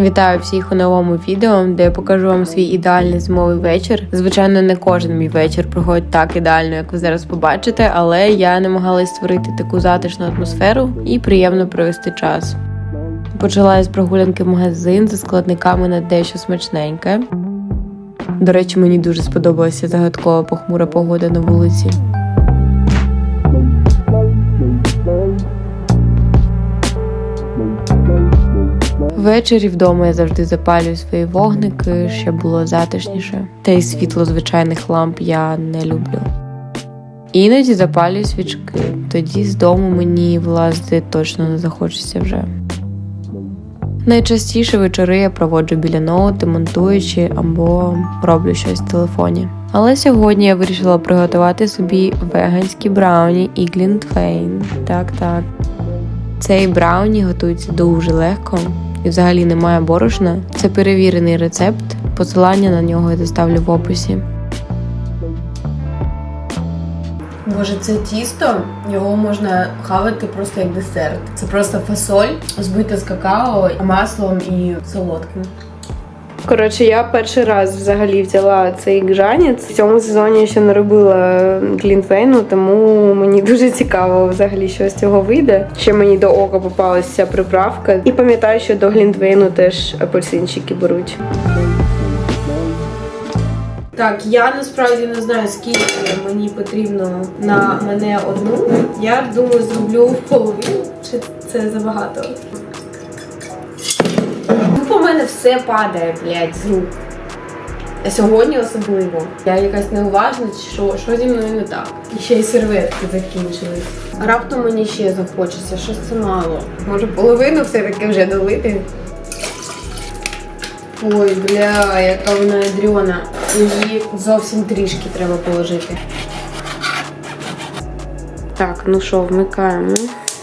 Вітаю всіх у новому відео, де я покажу вам свій ідеальний зимовий вечір. Звичайно, не кожен мій вечір проходить так ідеально, як ви зараз побачите, але я намагалась створити таку затишну атмосферу і приємно провести час. Почала з прогулянки в магазин за складниками на дещо смачненьке. До речі, мені дуже сподобалася загадкова похмура погода на вулиці. Ввечері вдома я завжди запалюю свої вогники, щоб було затишніше. Та й світло звичайних ламп я не люблю. Іноді запалюю свічки, тоді з дому мені влазити точно не захочеться вже. Найчастіше вечори я проводжу біля ноути, монтуючи або роблю щось в телефоні. Але сьогодні я вирішила приготувати собі веганські брауні і глінтвейн. Так, так. Цей брауні готується дуже легко і взагалі немає борошна. Це перевірений рецепт. Посилання на нього я доставлю в описі. Боже, це тісто, його можна хавати просто як десерт. Це просто фасоль, збита з какао, маслом і солодким. Коротше, я перший раз взагалі взяла цей гжанець. В цьому сезоні я ще не робила глінтвейну, тому мені дуже цікаво взагалі, що з цього вийде. Ще мені до ока попалася приправка. І пам'ятаю, що до глінтвейну теж апельсинчики беруть. Так, я насправді не знаю, скільки мені потрібно на мене одну. Я думаю, зроблю половину, чи це забагато. Мене все падає, блядь, з рук. А сьогодні особливо. Я якась неуважна, що, що зі мною не так. І ще й серветки закінчились. Раптом мені ще захочеться, щось це мало. Може половину все-таки вже долити. Ой, бля, яка вона ядрена. Її зовсім трішки треба положити. Так, ну що, вмикаємо.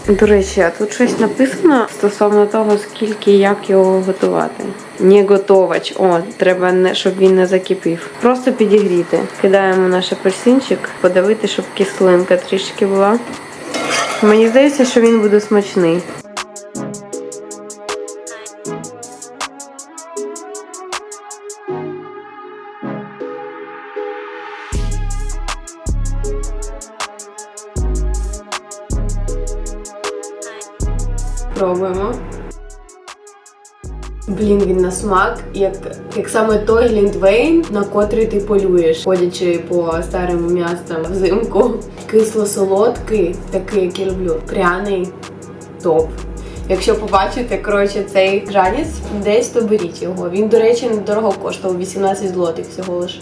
До речі, а тут щось написано стосовно того, скільки і як його готувати. Не готовач. О, треба не щоб він не закипів. Просто підігріти. Кидаємо наш апельсинчик, подавити, щоб кислинка трішки була. Мені здається, що він буде смачний. Пробуємо. Блін, він на смак, як, як саме той глінтвейн, на котрий ти полюєш, ходячи по старим містам взимку. Кисло-солодкий, такий, як я люблю. Пряний топ. Якщо побачите, коротше, цей жанець, десь то беріть його. Він, до речі, недорого коштував 18 злотих всього лише.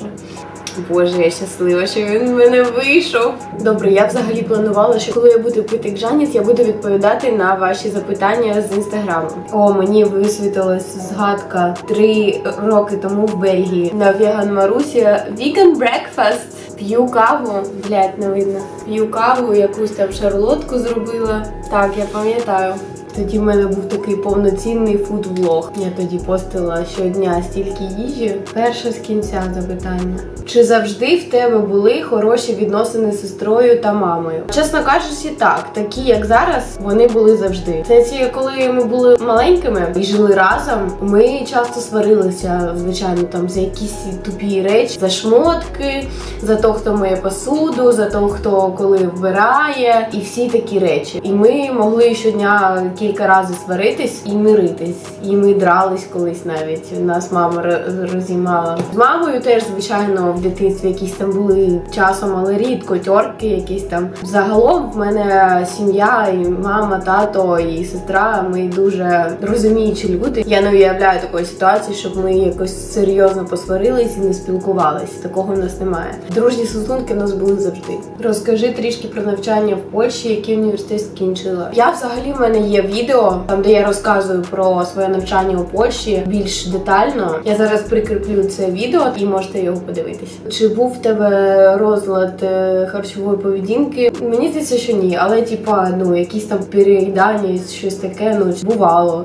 Боже, я щаслива, що він в мене вийшов. Добре, я взагалі планувала, що коли я буду пити гжаніс, я буду відповідати на ваші запитання з інстаграму. О, мені висвітилась згадка три роки тому в Бельгії на Веган Марусі Vegan Breakfast. П'ю каву, блядь, не видно. П'ю каву, якусь там шарлотку зробила. Так, я пам'ятаю. Тоді в мене був такий повноцінний фуд-влог. Я тоді постила щодня стільки їжі. Перше з кінця запитання. Чи завжди в тебе були хороші відносини з сестрою та мамою? Чесно кажучи, так, такі як зараз, вони були завжди. Це ці, коли ми були маленькими і жили разом. Ми часто сварилися, звичайно, там за якісь тупі речі, за шмотки, за того, хто миє посуду, за того, хто коли вбирає, і всі такі речі. І ми могли щодня кілька разів сваритись і миритись. І ми дрались колись навіть. Нас мама розіймала. З мамою теж, звичайно, в дитинстві якісь там були часом, але рідко тьорки, якісь там. Загалом в мене сім'я, і мама, тато і сестра. Ми дуже розуміючі люди. Я не уявляю такої ситуації, щоб ми якось серйозно посварились і не спілкувались. Такого в нас немає. Дружні стосунки в нас були завжди. Розкажи трішки про навчання в Польщі, який університет скінчила. Я взагалі в мене є відео, там де я розказую про своє навчання у Польщі більш детально. Я зараз прикріплю це відео і можете його подивитися. Чи був в тебе розлад е, харчової поведінки? Мені здається, що ні, але типа ну якісь там переїдання, щось таке, ну бувало.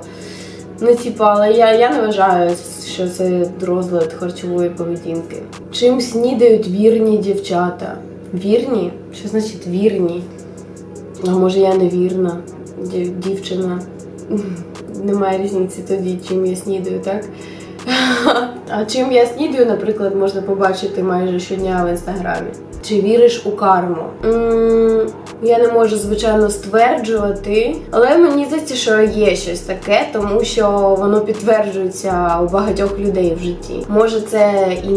Ну, типа, але я, я не вважаю, що це розлад харчової поведінки. Чим снідають вірні дівчата? Вірні? Що значить вірні? А може я невірна дів- дівчина. Немає різниці тоді, чим я снідаю, так? А чим я снідаю, наприклад, можна побачити майже щодня в інстаграмі. Чи віриш у карму? м я не можу, звичайно, стверджувати, але мені здається, що є щось таке, тому що воно підтверджується у багатьох людей в житті. Може, це і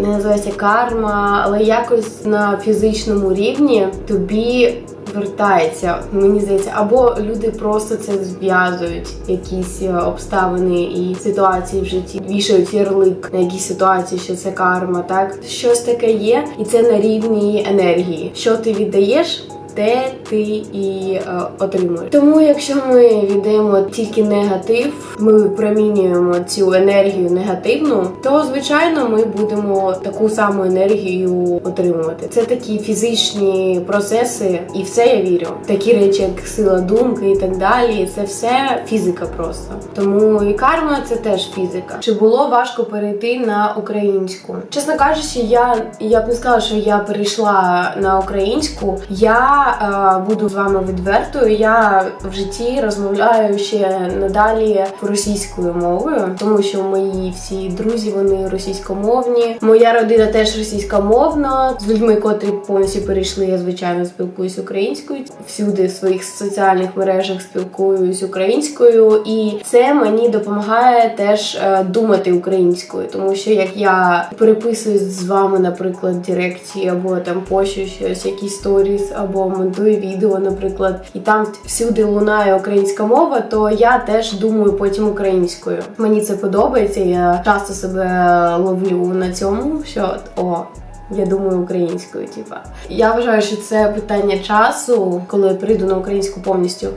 не називається карма, але якось на фізичному рівні тобі вертається, мені здається, або люди просто це зв'язують, якісь е, обставини і ситуації в житті, вішають ярлик на якісь ситуації, що це карма, так щось таке є, і це на рівні енергії. Що ти віддаєш? Те ти і е, отримуєш. Тому, якщо ми віддаємо тільки негатив, ми випромінюємо цю енергію негативну, то звичайно ми будемо таку саму енергію отримувати. Це такі фізичні процеси, і в це я вірю. Такі речі, як сила думки і так далі. Це все фізика просто. Тому і карма це теж фізика. Чи було важко перейти на українську? Чесно кажучи, я, я б не сказала, що я перейшла на українську. Я е, буду з вами відвертою. Я в житті розмовляю ще надалі російською мовою, тому що мої всі друзі вони російськомовні. Моя родина теж російськомовна. З людьми, котрі повністю перейшли, я звичайно спілкуюсь українською. Всюди в своїх соціальних мережах спілкуюсь українською, і це мені допомагає теж е, думати українською, тому що як я переписуюсь з вами, наприклад, в Директі або там пощу щось, якісь сторіс, або монтую відео, наприклад, і там всюди лунає українська мова, то я теж думаю потім українською. Мені це подобається. Я часто себе ловлю на цьому, що о. Я думаю українською, типа. Я вважаю, що це питання часу, коли прийду на українську повністю,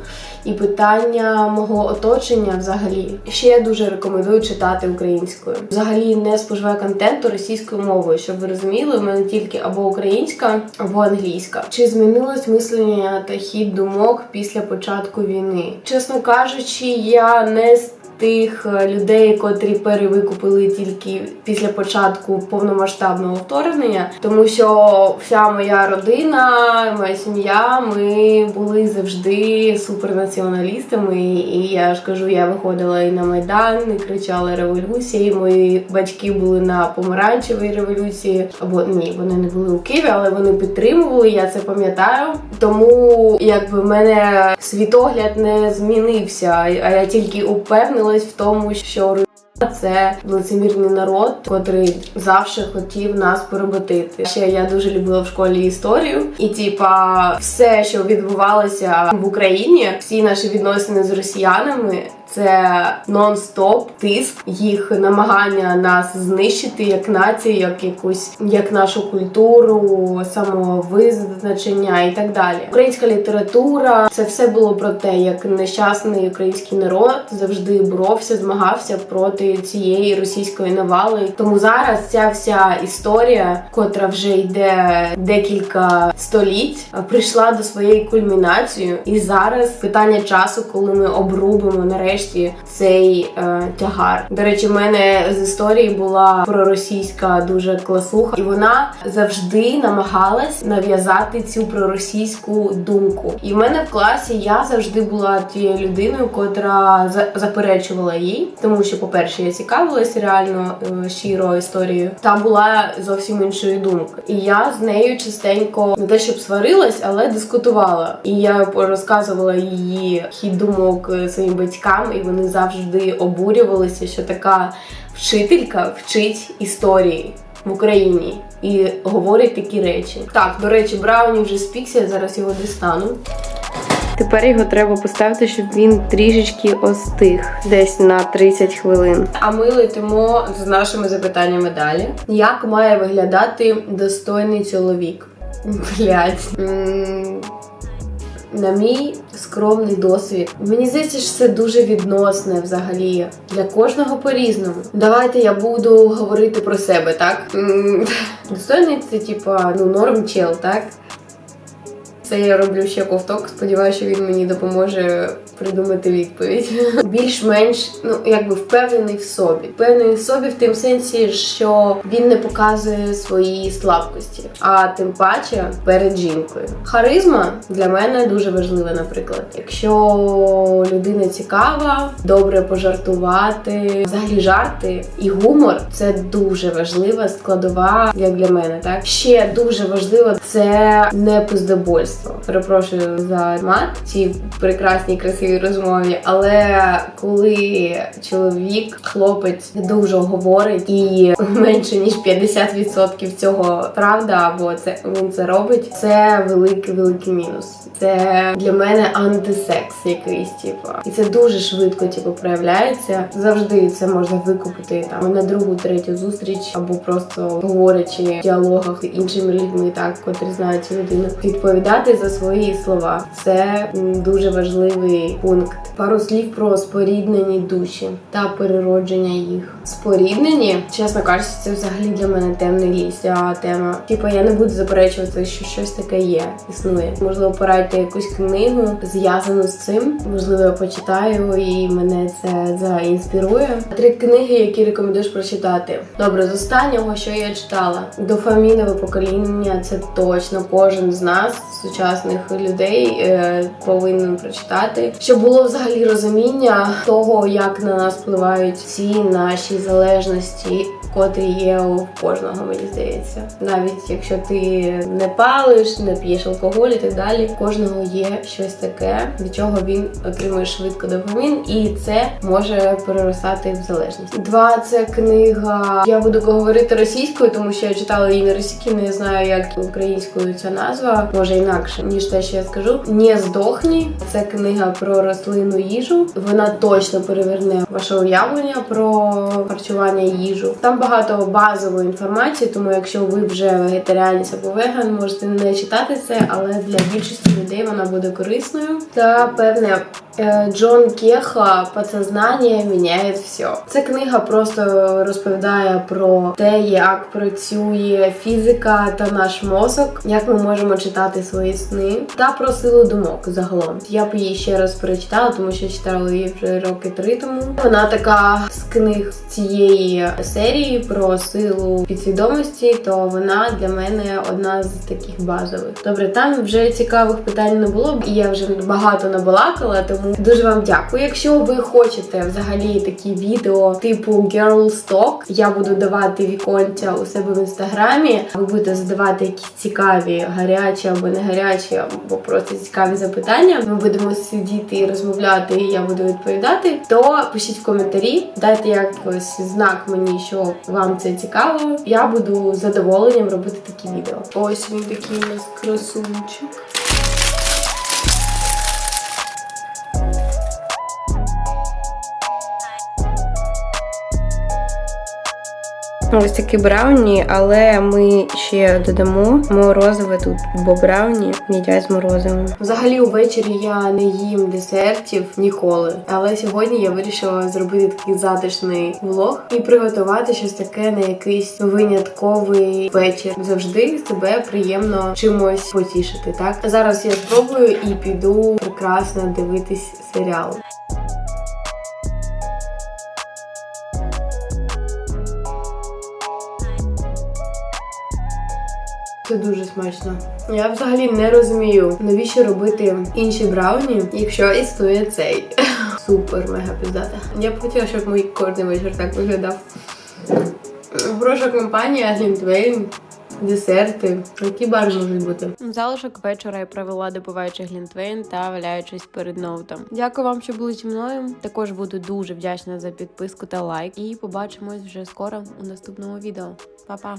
і питання мого оточення взагалі. Ще я дуже рекомендую читати українською. Взагалі не споживаю контенту російською мовою, щоб ви розуміли, у мене тільки або українська, або англійська. Чи змінилось мислення та хід думок після початку війни? Чесно кажучи, я не тих е, людей, котрі перевикупили тільки після початку повномасштабного вторгнення, тому що вся моя родина, моя сім'я, ми були завжди супернаціоналістами. І я ж кажу, я виходила і на майдан, і кричала революції. Мої батьки були на помаранчевій революції, або ні, вони не були у Києві, але вони підтримували. Я це пам'ятаю. Тому якби мене світогляд не змінився, а я тільки упевнилась в тому, що це лицемірний народ, котрий завжди хотів нас поработити. Ще я дуже любила в школі історію, і типа все, що відбувалося в Україні, всі наші відносини з росіянами. Це нон-стоп тиск, їх намагання нас знищити як націю, як якусь як нашу культуру, самовизначення і так далі. Українська література це все було про те, як нещасний український народ завжди боровся, змагався проти цієї російської навали. Тому зараз ця вся історія, котра вже йде декілька століть, прийшла до своєї кульмінації, і зараз питання часу, коли ми обрубимо нарешті цей е, тягар. До речі, в мене з історії була проросійська дуже класуха, і вона завжди намагалась нав'язати цю проросійську думку. І в мене в класі я завжди була тією людиною, котра за- заперечувала їй, тому що, по-перше, я цікавилась реально е, щиро історією. Та була зовсім іншої думки. І я з нею частенько не те, щоб сварилась, але дискутувала. І я розказувала її хід думок е, своїм батькам, і вони завжди обурювалися, що така вчителька вчить історії. В Україні і говорить такі речі. Так, до речі, Брауні вже спікся, зараз його дістану. Тепер його треба поставити, щоб він трішечки остиг, десь на 30 хвилин. А ми летимо з нашими запитаннями далі. Як має виглядати достойний чоловік? Блять. На мій скромний досвід. Мені здається, що це дуже відносне взагалі для кожного по-різному. Давайте я буду говорити про себе, так? Достойний це типа ну норм чел, так? Це я роблю ще ковток. Сподіваюся, що він мені допоможе придумати відповідь. Більш-менш, ну якби впевнений в собі. Впевнений в собі в тим сенсі, що він не показує свої слабкості, а тим паче перед жінкою. Харизма для мене дуже важлива, наприклад. Якщо людина цікава, добре пожартувати, взагалі жарти і гумор це дуже важлива складова, як для мене. Так ще дуже важливо це не пиздобольство. Перепрошую за мат цій прекрасній красивій розмові. Але коли чоловік, хлопець дуже говорить і менше ніж 50% цього правда, або це він це робить, це великий великий мінус. Це для мене антисекс якийсь, типу. І це дуже швидко, типу, проявляється. Завжди це можна викупити там на другу, третю зустріч, або просто говорячи в діалогах з іншими людьми, так котрі знають людину. Відповідати за свої слова. Це дуже важливий пункт. Пару слів про споріднені душі та переродження їх. Споріднені, чесно кажучи, це взагалі для мене темний ліс. Тема. Типу, я не буду заперечувати, що щось таке є, існує. Можливо, порадьте якусь книгу зв'язану з цим. Можливо, я почитаю і мене це заінспірує. Три книги, які рекомендуєш прочитати. Добре, з останнього, що я читала, дофамінове покоління. Це точно кожен з нас, сучасних людей, е, повинен прочитати, щоб було взагалі розуміння того, як на нас впливають ці наші залежності. Котрі є у кожного, мені здається, навіть якщо ти не палиш, не п'єш алкоголь і так далі, у кожного є щось таке, від чого він отримує швидко дофамін, і це може переростати в залежність. Два це книга. Я буду говорити російською, тому що я читала її на російській, не знаю, як українською ця назва, може інакше ніж те, що я скажу. Не здохні. Це книга про рослинну їжу. Вона точно переверне ваше уявлення про харчування їжу. Там багато базової інформації, тому якщо ви вже вегетаріанець або веган, можете не читати це, але для більшості людей вона буде корисною. Та певне Джон Кеха «Подсознання міняє все. Ця книга просто розповідає про те, як працює фізика та наш мозок, як ми можемо читати свої сни, та про силу думок загалом. Я б її ще раз перечитала, тому що читала її вже роки три тому. Вона така з книг цієї серії про силу підсвідомості, то вона для мене одна з таких базових. Добре, там вже цікавих питань не було, і я вже багато набалакала, тому дуже вам дякую. Якщо ви хочете взагалі такі відео типу Girl Talk, я буду давати віконця у себе в інстаграмі. Ви будете задавати якісь цікаві, гарячі або не гарячі, або просто цікаві запитання. Ми будемо сидіти і розмовляти, і я буду відповідати. То пишіть в коментарі, дайте якось знак мені, що вам це цікаво. Я буду задоволенням робити такі відео. Ось він такий у нас красунчик. Ось такі брауні, але ми ще додамо морозиве тут, бо брауні їдять з морозивом. Взагалі увечері я не їм десертів ніколи. Але сьогодні я вирішила зробити такий затишний влог і приготувати щось таке на якийсь винятковий вечір. Завжди себе приємно чимось потішити. Так зараз я спробую і піду прекрасно дивитись серіал. Це дуже смачно. Я взагалі не розумію, навіщо робити інші брауні, якщо існує цей. Супер, мега піздата. Я б хотіла, щоб мій кожний вечір так виглядав. Хороша компанія, Глінтвейн, десерти. Які бари можуть бути? Залишок вечора я провела добиваючи Глінтвейн та валяючись перед ноутом. Дякую вам, що були зі мною. Також буду дуже вдячна за підписку та лайк. І побачимось вже скоро у наступному відео. Па-па!